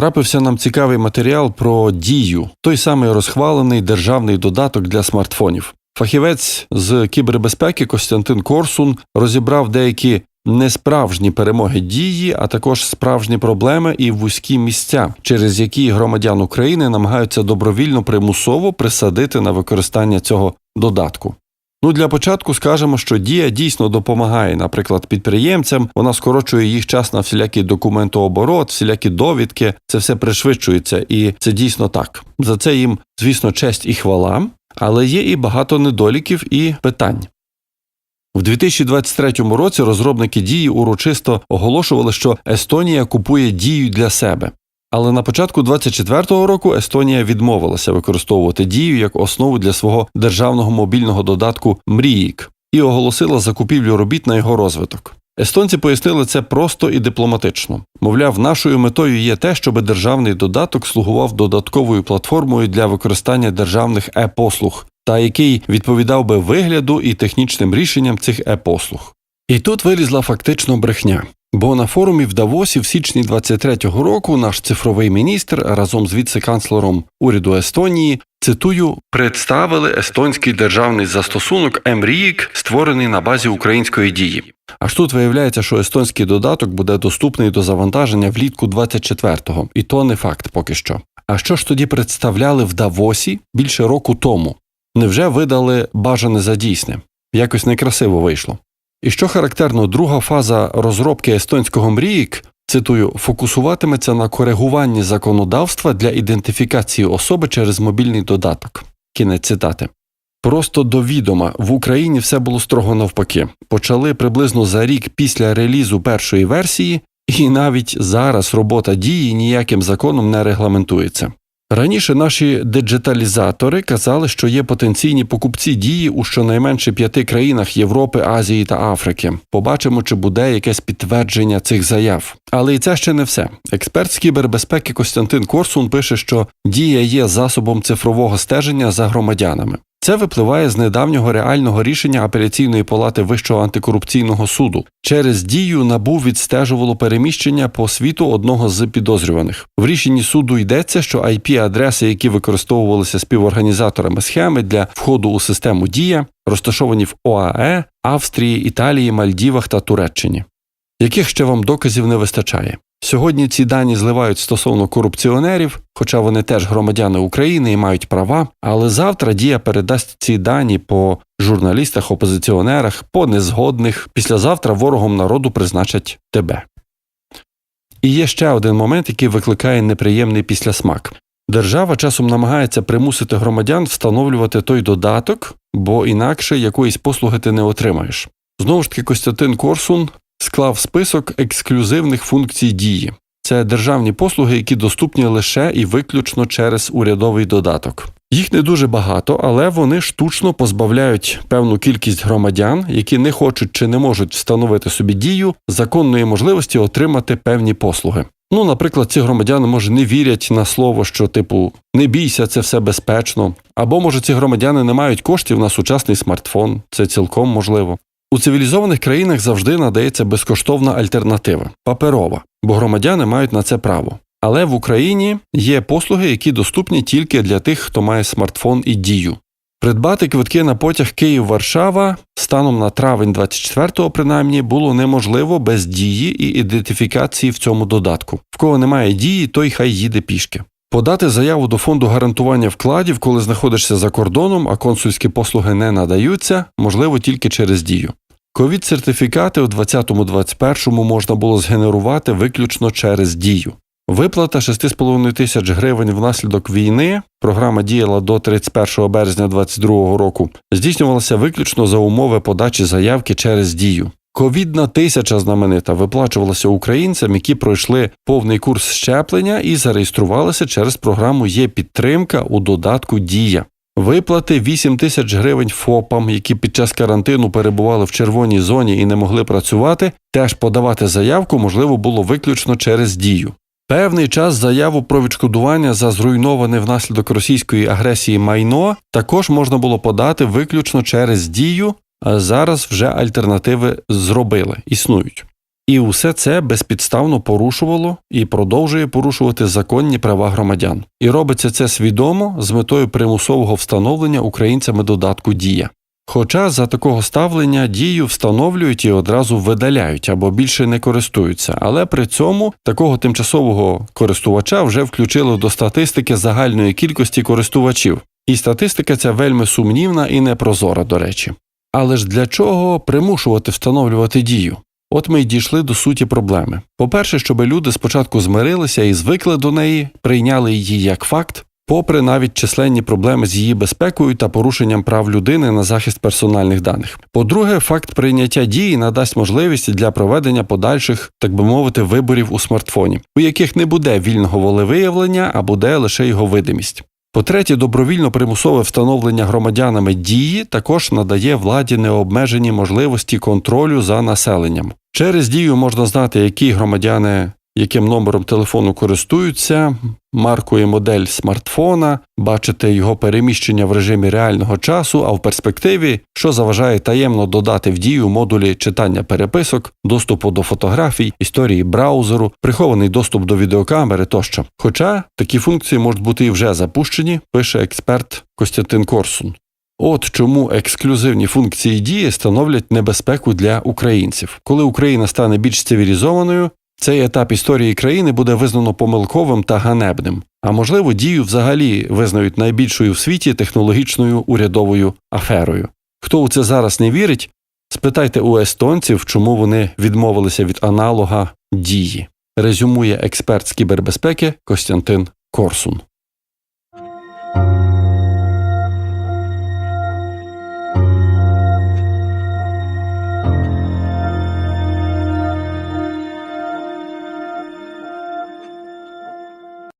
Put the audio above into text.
Трапився нам цікавий матеріал про дію, той самий розхвалений державний додаток для смартфонів. Фахівець з кібербезпеки Костянтин Корсун розібрав деякі несправжні перемоги дії, а також справжні проблеми і вузькі місця, через які громадян України намагаються добровільно примусово присадити на використання цього додатку. Ну, для початку скажемо, що дія дійсно допомагає, наприклад, підприємцям. Вона скорочує їх час на всілякий документооборот, всілякі довідки. Це все пришвидшується, і це дійсно так. За це їм, звісно, честь і хвала, але є і багато недоліків і питань. В 2023 році розробники дії урочисто оголошували, що Естонія купує дію для себе. Але на початку 2024 року Естонія відмовилася використовувати дію як основу для свого державного мобільного додатку Мріїк і оголосила закупівлю робіт на його розвиток. Естонці пояснили це просто і дипломатично. Мовляв, нашою метою є те, щоб державний додаток слугував додатковою платформою для використання державних е-послуг, та який відповідав би вигляду і технічним рішенням цих е-послуг. І тут вилізла фактично брехня. Бо на форумі в Давосі в січні 23-го року наш цифровий міністр разом з віце-канцлером уряду Естонії цитую представили естонський державний застосунок МРІК, створений на базі української дії. Аж тут виявляється, що естонський додаток буде доступний до завантаження влітку 24-го, і то не факт поки що. А що ж тоді представляли в Давосі більше року тому? Невже видали бажане за дійсне? Якось некрасиво вийшло. І що характерно, друга фаза розробки естонського мріїк, цитую, фокусуватиметься на коригуванні законодавства для ідентифікації особи через мобільний додаток. Кінець цитати. Просто до відома в Україні все було строго навпаки. Почали приблизно за рік після релізу першої версії, і навіть зараз робота дії ніяким законом не регламентується. Раніше наші диджиталізатори казали, що є потенційні покупці дії у щонайменше п'яти країнах Європи, Азії та Африки. Побачимо, чи буде якесь підтвердження цих заяв. Але і це ще не все. Експерт з кібербезпеки Костянтин Корсун пише, що дія є засобом цифрового стеження за громадянами. Це випливає з недавнього реального рішення апеляційної палати Вищого антикорупційного суду. Через дію набу відстежувало переміщення по світу одного з підозрюваних. В рішенні суду йдеться, що IP-адреси, які використовувалися співорганізаторами схеми для входу у систему Дія, розташовані в ОАЕ, Австрії, Італії, Мальдівах та Туреччині. Яких ще вам доказів не вистачає? Сьогодні ці дані зливають стосовно корупціонерів, хоча вони теж громадяни України і мають права. Але завтра дія передасть ці дані по журналістах, опозиціонерах, по незгодних. Післязавтра ворогом народу призначать тебе. І є ще один момент, який викликає неприємний післясмак. Держава часом намагається примусити громадян встановлювати той додаток, бо інакше якоїсь послуги ти не отримаєш. Знову ж таки, Костянтин Корсун склав список ексклюзивних функцій дії. Це державні послуги, які доступні лише і виключно через урядовий додаток. Їх не дуже багато, але вони штучно позбавляють певну кількість громадян, які не хочуть чи не можуть встановити собі дію законної можливості отримати певні послуги. Ну, наприклад, ці громадяни може не вірять на слово, що типу не бійся, це все безпечно. Або може ці громадяни не мають коштів на сучасний смартфон, це цілком можливо. У цивілізованих країнах завжди надається безкоштовна альтернатива паперова, бо громадяни мають на це право. Але в Україні є послуги, які доступні тільки для тих, хто має смартфон і дію. Придбати квитки на потяг Київ-Варшава станом на травень 24-го, принаймні, було неможливо без дії і ідентифікації в цьому додатку. В кого немає дії, той хай їде пішки. Подати заяву до фонду гарантування вкладів, коли знаходишся за кордоном, а консульські послуги не надаються, можливо тільки через дію. Ковід сертифікати у 2020-2021 можна було згенерувати виключно через дію. Виплата 6,5 тисяч гривень внаслідок війни, програма діяла до 31 березня 2022 року, здійснювалася виключно за умови подачі заявки через дію. Ковідна тисяча знаменита виплачувалася українцям, які пройшли повний курс щеплення і зареєструвалися через програму Є підтримка у додатку Дія. Виплати 8 тисяч гривень ФОПам, які під час карантину перебували в червоній зоні і не могли працювати, теж подавати заявку можливо було виключно через дію. Певний час заяву про відшкодування за зруйноване внаслідок російської агресії майно також можна було подати виключно через дію, а зараз вже альтернативи зробили, існують. І усе це безпідставно порушувало і продовжує порушувати законні права громадян. І робиться це свідомо з метою примусового встановлення українцями додатку Дія. Хоча за такого ставлення дію встановлюють і одразу видаляють або більше не користуються, але при цьому такого тимчасового користувача вже включили до статистики загальної кількості користувачів. І статистика ця вельми сумнівна і непрозора, до речі. Але ж для чого примушувати встановлювати дію? От ми й дійшли до суті проблеми. По-перше, щоб люди спочатку змирилися і звикли до неї, прийняли її як факт, попри навіть численні проблеми з її безпекою та порушенням прав людини на захист персональних даних. По-друге, факт прийняття дії надасть можливість для проведення подальших, так би мовити, виборів у смартфоні, у яких не буде вільного волевиявлення, а буде лише його видимість. По-третє, добровільно примусове встановлення громадянами дії також надає владі необмежені можливості контролю за населенням. Через дію можна знати, які громадяни яким номером телефону користуються, марку і модель смартфона, бачити його переміщення в режимі реального часу, а в перспективі, що заважає таємно додати в дію модулі читання переписок, доступу до фотографій, історії браузеру, прихований доступ до відеокамери тощо. Хоча такі функції можуть бути і вже запущені, пише експерт Костянтин Корсун. От чому ексклюзивні функції дії становлять небезпеку для українців. Коли Україна стане більш цивілізованою, цей етап історії країни буде визнано помилковим та ганебним, а можливо, дію взагалі визнають найбільшою в світі технологічною урядовою аферою. Хто у це зараз не вірить, спитайте у естонців, чому вони відмовилися від аналога дії. Резюмує експерт з кібербезпеки Костянтин Корсун.